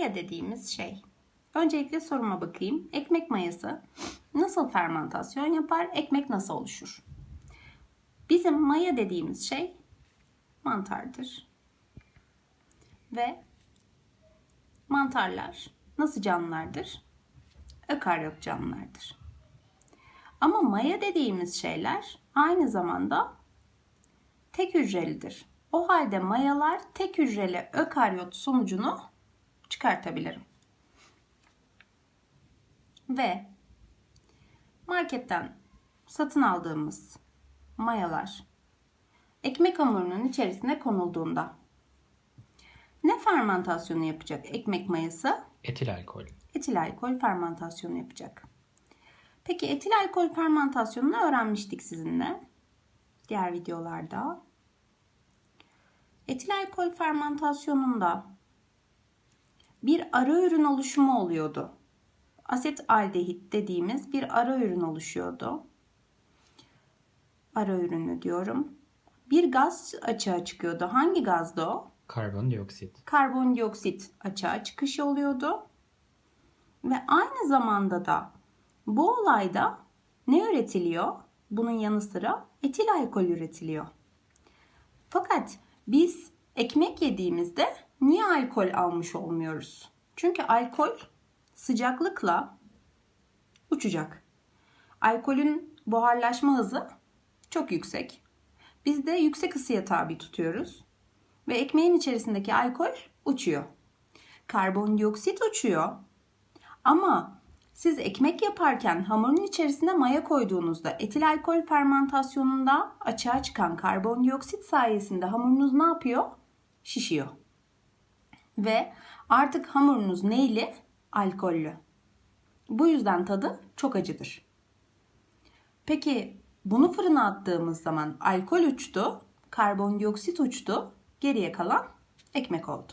Maya dediğimiz şey. Öncelikle soruma bakayım. Ekmek mayası nasıl fermentasyon yapar? Ekmek nasıl oluşur? Bizim maya dediğimiz şey mantardır. Ve mantarlar nasıl canlılardır? Ökaryot canlılardır. Ama maya dediğimiz şeyler aynı zamanda tek hücrelidir. O halde mayalar tek hücreli ökaryot sonucunu çıkartabilirim. Ve marketten satın aldığımız mayalar ekmek hamurunun içerisine konulduğunda ne fermentasyonu yapacak ekmek mayası? Etil alkol. Etil alkol fermentasyonu yapacak. Peki etil alkol fermentasyonunu öğrenmiştik sizinle diğer videolarda. Etil alkol fermentasyonunda bir ara ürün oluşumu oluyordu. Aset aldehit dediğimiz bir ara ürün oluşuyordu. Ara ürünü diyorum. Bir gaz açığa çıkıyordu. Hangi gazdı o? Karbondioksit. Karbondioksit açığa çıkış oluyordu. Ve aynı zamanda da bu olayda ne üretiliyor? Bunun yanı sıra etil alkol üretiliyor. Fakat biz ekmek yediğimizde niye alkol almış olmuyoruz? Çünkü alkol sıcaklıkla uçacak. Alkolün buharlaşma hızı çok yüksek. Biz de yüksek ısıya tabi tutuyoruz. Ve ekmeğin içerisindeki alkol uçuyor. Karbondioksit uçuyor. Ama siz ekmek yaparken hamurun içerisine maya koyduğunuzda etil alkol fermentasyonunda açığa çıkan karbondioksit sayesinde hamurunuz ne yapıyor? Şişiyor. Ve artık hamurunuz neyli? Alkollü. Bu yüzden tadı çok acıdır. Peki bunu fırına attığımız zaman alkol uçtu, karbondioksit uçtu, geriye kalan ekmek oldu.